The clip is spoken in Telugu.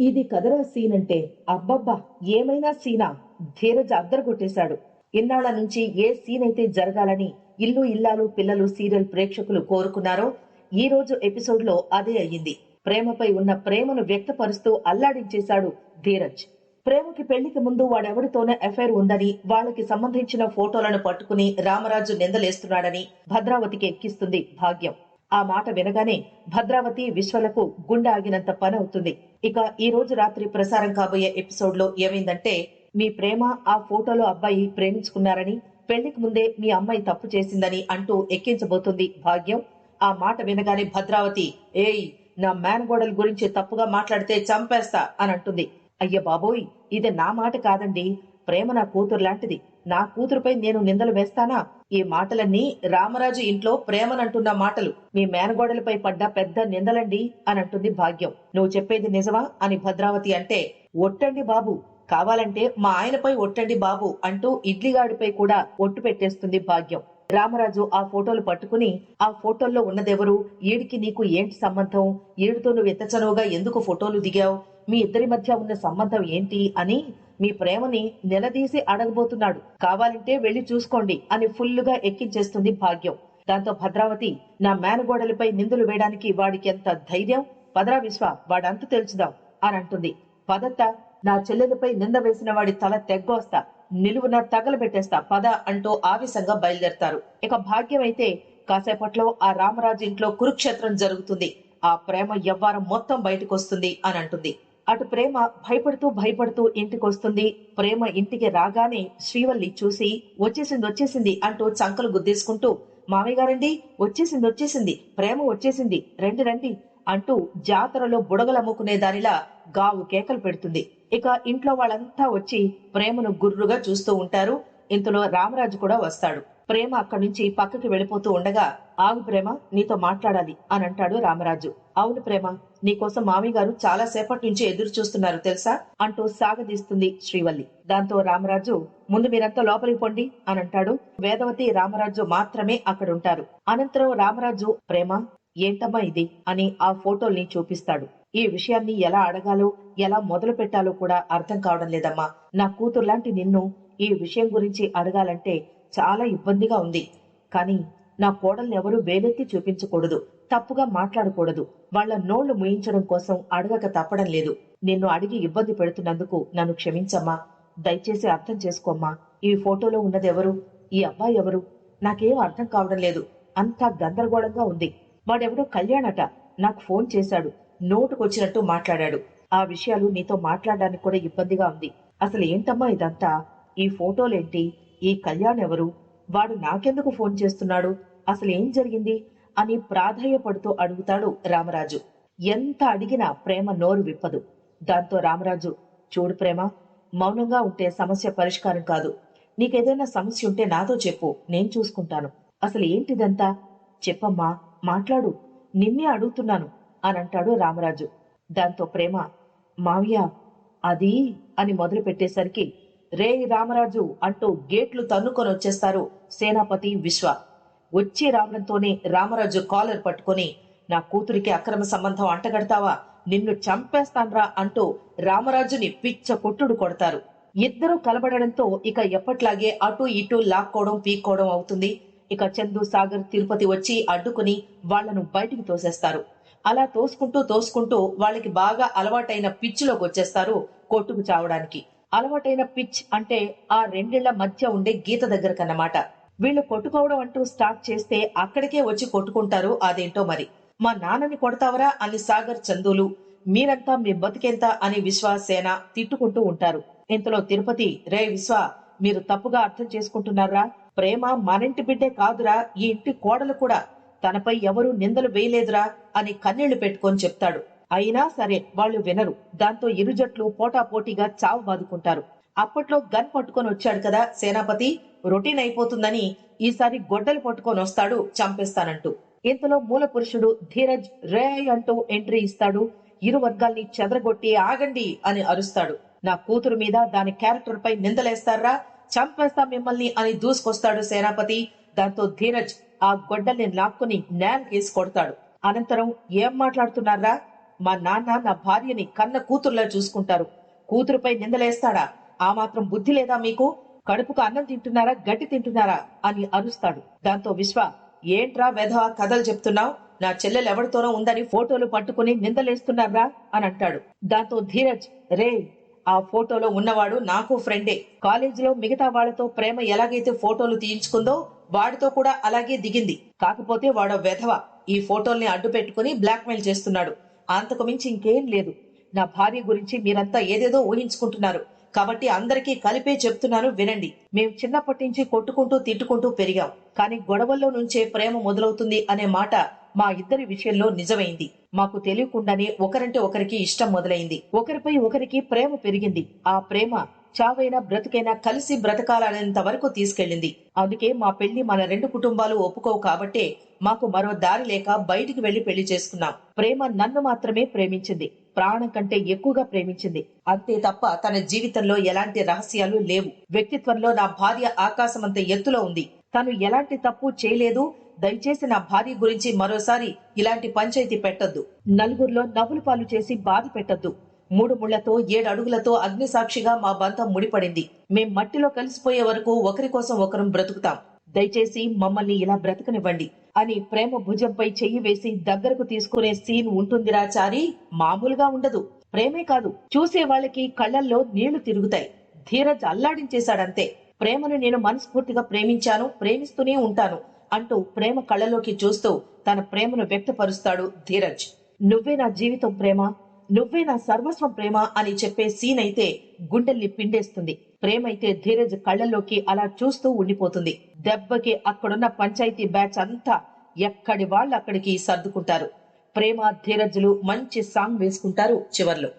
ఇది కదరా సీన్ అంటే అబ్బబ్బా ఏమైనా సీనా? ధీరజ్ అద్దరగొట్టేశాడు. ఇన్నాళ్ళ నుంచి ఏ సీన్ అయితే జరగాలని ఇల్లు ఇల్లాలు పిల్లలు సీరియల్ ప్రేక్షకులు కోరుకున్నారో ఈ రోజు ఎపిసోడ్లో అదే అయ్యింది. ప్రేమపై ఉన్న ప్రేమను వ్యక్తపరుస్తూ అల్లాడించేశాడు ధీరజ్. ప్రేమకి పెళ్ళికి ముందు వాడెవరితోనే అఫైర్ ఉందని వాళ్ళకి సంబంధించిన ఫోటోలను పట్టుకుని రామరాజు నిందలేస్తున్నాడని భద్రావతికి ఎక్కిస్తుంది భాగ్యం. ఆ మాట వినగానే భద్రావతి విశ్వలకు గుండె ఆగినంత పని అవుతుంది ఇక ఈ రోజు రాత్రి ప్రసారం కాబోయే ఎపిసోడ్లో ఏమైందంటే మీ ప్రేమ ఆ ఫోటోలో అబ్బాయి ప్రేమించుకున్నారని పెళ్ళికి ముందే మీ అమ్మాయి తప్పు చేసిందని అంటూ ఎక్కించబోతుంది భాగ్యం. ఆ మాట వినగానే భద్రావతి ఏయ్ నా మేనగోడల గురించి తప్పుగా మాట్లాడితే చంపేస్తా అని అంటుంది. అయ్య బాబోయ్ ఇది నా మాట కాదండి. ప్రేమ నా కూతురు లాంటిది. నా కూతురుపై నేను నిందలు వేస్తానా? ఈ మాటలన్నీ రామరాజు ఇంట్లో ప్రేమనంటున్న మాటలు. మీ మేనగోడలపై పడ్డ పెద్ద నిందలండి అని అంటుంది భాగ్యం. నువ్వు చెప్పేది నిజమా? అని భద్రావతి అంటే ఒట్టండి బాబు. కావాలంటే మా ఆయనపై ఒట్టండి బాబు అంటూ ఇడ్లీగాడిపై కూడా ఒట్టు పెట్టేస్తుంది భాగ్యం. రామరాజు ఆ ఫోటోలు పట్టుకుని ఆ ఫోటోల్లో ఉన్నదెవరు? ఈడికి నీకు ఏంటి సంబంధం? ఈడితో నువ్వు ఎంత చనువుగా ఎందుకు ఫోటోలు దిగావు? మీ ఇద్దరి మధ్య ఉన్న సంబంధం ఏంటి? అని మీ ప్రేమని నిలదీసి అడగబోతున్నాడు. కావాలంటే వెళ్ళి చూసుకోండి అని ఫుల్లుగా ఎక్కించేస్తుంది భాగ్యం. దాంతో భద్రావతి నా మేనగోడలపై నిందులు వేయడానికి వాడికి ఎంత ధైర్యం? పదరా విశ్వ వాడంతు తెలుసుదాం అని అంటుంది. పదత్త నా చెల్లెలపై నింద వేసిన వాడి తల తెగ్గోస్తా నిలువున తగలబెట్టేస్తా పద అంటూ ఆవేశంగా బయలుదేరతారు. ఇక భాగ్యం అయితే కాసేపట్లో ఆ రామరాజు ఇంట్లో కురుక్షేత్రం జరుగుతుంది. ఆ ప్రేమ ఎవ్వారం మొత్తం బయటకు వస్తుంది అని అంటుంది. అటు ప్రేమ భయపడుతూ భయపడుతూ ఇంటికి వస్తుంది ప్రేమ ఇంటికి రాగానే శ్రీవల్లి చూసి వచ్చేసింది వచ్చేసింది అంటూ చంకలు గుద్దేసుకుంటూ మామయ్య గారండి వచ్చేసింది వచ్చేసింది ప్రేమ వచ్చేసింది రండి రండి అంటూ జాతరలో బుడగలమ్ముకునే దానిలా గావు కేకలు పెడుతుంది. ఇక ఇంట్లో వాళ్ళంతా వచ్చి ప్రేమను గుర్రుగా చూస్తూ ఉంటారు. ఇంతలో రామరాజు కూడా వస్తాడు. ప్రేమ అక్కడి నుంచి పక్కకి వెళ్ళిపోతూ ఉండగా ఆగు ప్రేమ నీతో మాట్లాడాలి అని అంటాడు రామరాజు. అవును ప్రేమ నీకోసం మామిగారు గారు చాలా సేపటి నుంచి ఎదురు చూస్తున్నారు తెలుసా? అంటూ సాగదీస్తుంది శ్రీవల్లి. దాంతో రామరాజు ముందు మీరంతా లోపలికి పొండి అని అంటాడు. వేదవతి రామరాజు మాత్రమే అక్కడ ఉంటారు అనంతరం రామరాజు ప్రేమ ఏంటమ్మా ఇది? అని ఆ ఫోటోల్ని చూపిస్తాడు. ఈ విషయాన్ని ఎలా అడగాలో ఎలా మొదలు పెట్టాలో కూడా అర్థం కావడం లేదమ్మా. నా కూతురు లాంటి నిన్ను ఈ విషయం గురించి అడగాలంటే చాలా ఇబ్బందిగా ఉంది. కానీ నా కోడల్ని ఎవరూ వేలెత్తి చూపించకూడదు. తప్పుగా మాట్లాడకూడదు. వాళ్ళ నోళ్ళు ముయించడం కోసం అడగక తప్పడం లేదు. నిన్ను అడిగి ఇబ్బంది పెడుతున్నందుకు నన్ను క్షమించమ్మా. దయచేసి అర్థం చేసుకోమ్మా. ఈ ఫోటోలో ఉన్నదెవరు ఈ అబ్బాయి ఎవరు? నాకేం అర్థం కావడం లేదు. అంతా గందరగోళంగా ఉంది. వాడెవడో కళ్యాణట. నాకు ఫోన్ చేశాడు. నోటుకొచ్చినట్టు మాట్లాడాడు. ఆ విషయాలు నీతో మాట్లాడడానికి కూడా ఇబ్బందిగా ఉంది. అసలు ఏంటమ్మా ఇదంతా? ఈ ఫోటోలేంటి? ఈ కళ్యాణ్ ఎవరు వాడు నాకెందుకు ఫోన్ చేస్తున్నాడు? అసలు ఏం జరిగింది? అని ప్రాధాయపడుతూ అడుగుతాడు రామరాజు. ఎంత అడిగినా ప్రేమ నోరు విప్పదు. దాంతో రామరాజు చూడు ప్రేమ మౌనంగా ఉంటే సమస్య పరిష్కారం కాదు. నీకేదైనా సమస్య ఉంటే నాతో చెప్పు నేను చూసుకుంటాను. అసలు ఏంటిదంతా? చెప్పమ్మా మాట్లాడు. నిన్నే అడుగుతున్నాను అని అంటాడు రామరాజు. దాంతో ప్రేమ మావయ్య అది అని మొదలు పెట్టేసరికి రే రామరాజు అంటూ గేట్లు తన్నుకొని వచ్చేస్తారు సేనాపతి విశ్వ. వచ్చి రావడంతోనే రామరాజు కాలర్ పట్టుకొని నా కూతురికి అక్రమ సంబంధం అంటగడతావా? నిన్ను చంపేస్తాన్రా అంటూ రామరాజుని పిచ్చ కొట్టుడు కొడతారు. ఇద్దరూ కలబడడంతో ఇక ఎప్పట్లాగే అటు ఇటు లాక్కోవడం పీక్కోవడం అవుతుంది. ఇక చందు సాగర్ తిరుపతి వచ్చి అడ్డుకుని వాళ్ళను బయటికి తోసేస్తారు. అలా తోసుకుంటూ తోసుకుంటూ వాళ్ళకి బాగా అలవాటైన పిచ్చిలోకి వచ్చేస్తారు కొట్టుకు చావడానికి. అలవాటైన పిచ్ అంటే ఆ రెండేళ్ళ మధ్య ఉండే గీత దగ్గరకన్నమాట. వీళ్ళు కొట్టుకోవడం అంటూ స్టార్ట్ చేస్తే అక్కడికే వచ్చి కొట్టుకుంటారు అదేంటో మరి. మా నాన్నని కొడతావరా అని సాగర్ చందులు మీరంతా మీ బతికెంత అని విశ్వసేన తిట్టుకుంటూ ఉంటారు. ఇంతలో తిరుపతి రే విశ్వ మీరు తప్పుగా అర్థం చేసుకుంటున్నారా? ప్రేమ మనింటి బిడ్డే కాదురా ఈ ఇంటి కోడలు కూడా తనపై ఎవరూ నిందలు వేయలేదురా అని కన్నీళ్ళు పెట్టుకొని చెప్తాడు. అయినా సరే వాళ్ళు వినరు. దాంతో ఇరు జట్లు పోటాపోటీగా చావు బాదుకుంటారు. అప్పట్లో గన్ పట్టుకొని వచ్చాడు కదా సేనాపతి రొటీన్ అయిపోతుందని ఈసారి గొడ్డలు పట్టుకొని వస్తాడు చంపేస్తానంటూ. ఇంతలో మూల పురుషుడు ధీరజ్ రే అంటూ ఎంట్రీ ఇస్తాడు. ఇరు వర్గాల్ని చెదరగొట్టి ఆగండి అని అరుస్తాడు. నా కూతురు మీద దాని క్యారెక్టర్ పై నిందలేస్తారా? చంపేస్తా మిమ్మల్ని అని దూసుకొస్తాడు సేనాపతి. దాంతో ధీరజ్ ఆ గొడ్డల్ని లాక్కుని నేలకేసి కొడతాడు. అనంతరం ఏం మాట్లాడుతున్నారా? మా నాన్న నా భార్యని కన్న కూతురులా చూసుకుంటారు. కూతురుపై నిందలేస్తాడా? ఆ మాత్రం బుద్ధి లేదా మీకు? కడుపుకు అన్నం తింటున్నారా? గడ్డి తింటున్నారా? అని అరుస్తాడు. దాంతో విశ్వ ఏంట్రా వెధవ కథలు చెప్తున్నావు? నా చెల్లెలు ఎవరితోనో ఉందని ఫోటోలు పట్టుకుని నిందలేస్తున్నారా అని అంటాడు. దాంతో ధీరజ్ రే ఆ ఫోటోలో ఉన్నవాడు నాకు ఫ్రెండే. కాలేజీలో మిగతా వాళ్ళతో ప్రేమ ఎలాగైతే ఫోటోలు తీయించుకుందో వాడితో కూడా అలాగే దిగింది. కాకపోతే వాడో వెధవ ఈ ఫోటోల్ని అడ్డు పెట్టుకుని బ్లాక్మెయిల్ చేస్తున్నాడు. అంతకు మించి ఇంకేం లేదు. నా భార్య గురించి మీరంతా ఏదేదో ఊహించుకుంటున్నారు. కాబట్టి అందరికీ కలిపే చెప్తున్నాను వినండి. మేము చిన్నప్పటి నుంచి కొట్టుకుంటూ తిట్టుకుంటూ పెరిగాం. కానీ గొడవల్లో నుంచే ప్రేమ మొదలవుతుంది అనే మాట మా ఇద్దరి విషయంలో నిజమైంది. మాకు తెలియకుండానే ఒకరంటే ఒకరికి ఇష్టం మొదలైంది. ఒకరిపై ఒకరికి ప్రేమ పెరిగింది. ఆ ప్రేమ చావైనా బ్రతుకైనా కలిసి బ్రతకాలనేంత వరకు తీసుకెళ్ళింది. అందుకే మా పెళ్ళి మన రెండు కుటుంబాలు ఒప్పుకోవు కాబట్టే మాకు మరో దారి లేక బయటికి వెళ్ళి పెళ్ళి చేసుకున్నాం. ప్రేమ నన్ను మాత్రమే ప్రేమించింది. ప్రాణం కంటే ఎక్కువగా ప్రేమించింది. అంతే తప్ప తన జీవితంలో ఎలాంటి రహస్యాలు లేవు. వ్యక్తిత్వంలో నా భార్య ఆకాశమంత ఎత్తులో ఉంది. తను ఎలాంటి తప్పు చేయలేదు. దయచేసి నా భార్య గురించి మరోసారి ఇలాంటి పంచాయతీ పెట్టొద్దు. నలుగురిలో నవ్వులు పాలు చేసి బాధ పెట్టొద్దు. మూడు ముళ్ళతో ఏడు అడుగులతో అగ్ని సాక్షిగా మా బంధం ముడిపడింది. మేం మట్టిలో కలిసిపోయే వరకు ఒకరి కోసం ఒకరం బ్రతుకుతాం. దయచేసి మమ్మల్ని ఇలా బ్రతకనివ్వండి అని ప్రేమ భుజంపై చెయ్యి వేసి దగ్గరకు తీసుకునే సీన్ ఉంటుందిరా చారి? మామూలుగా ఉండదు. ప్రేమే కాదు. చూసే వాళ్ళకి కళ్ళల్లో నీళ్ళు తిరుగుతాయి. ధీరజ్ అల్లాడించేశాడంతే. ప్రేమను నేను మనస్ఫూర్తిగా ప్రేమించాను ప్రేమిస్తూనే ఉంటాను అంటూ ప్రేమ కళ్ళలోకి చూస్తూ తన ప్రేమను వ్యక్తపరుస్తాడు ధీరజ్. నువ్వే నా జీవితం ప్రేమ? నువ్వే నా సర్వస్వం ప్రేమ అని చెప్పే సీన్ అయితే గుండెల్ని పిండేస్తుంది. ప్రేమ అయితే ధీరజ్ కళ్ళల్లోకి అలా చూస్తూ ఉండిపోతుంది. దెబ్బకి అక్కడున్న పంచాయతీ బ్యాచ్ అంతా ఎక్కడి వాళ్ళు అక్కడికి సర్దుకుంటారు. ప్రేమ ధీరజ్లు మంచి సాంగ్ వేసుకుంటారు చివర్లో.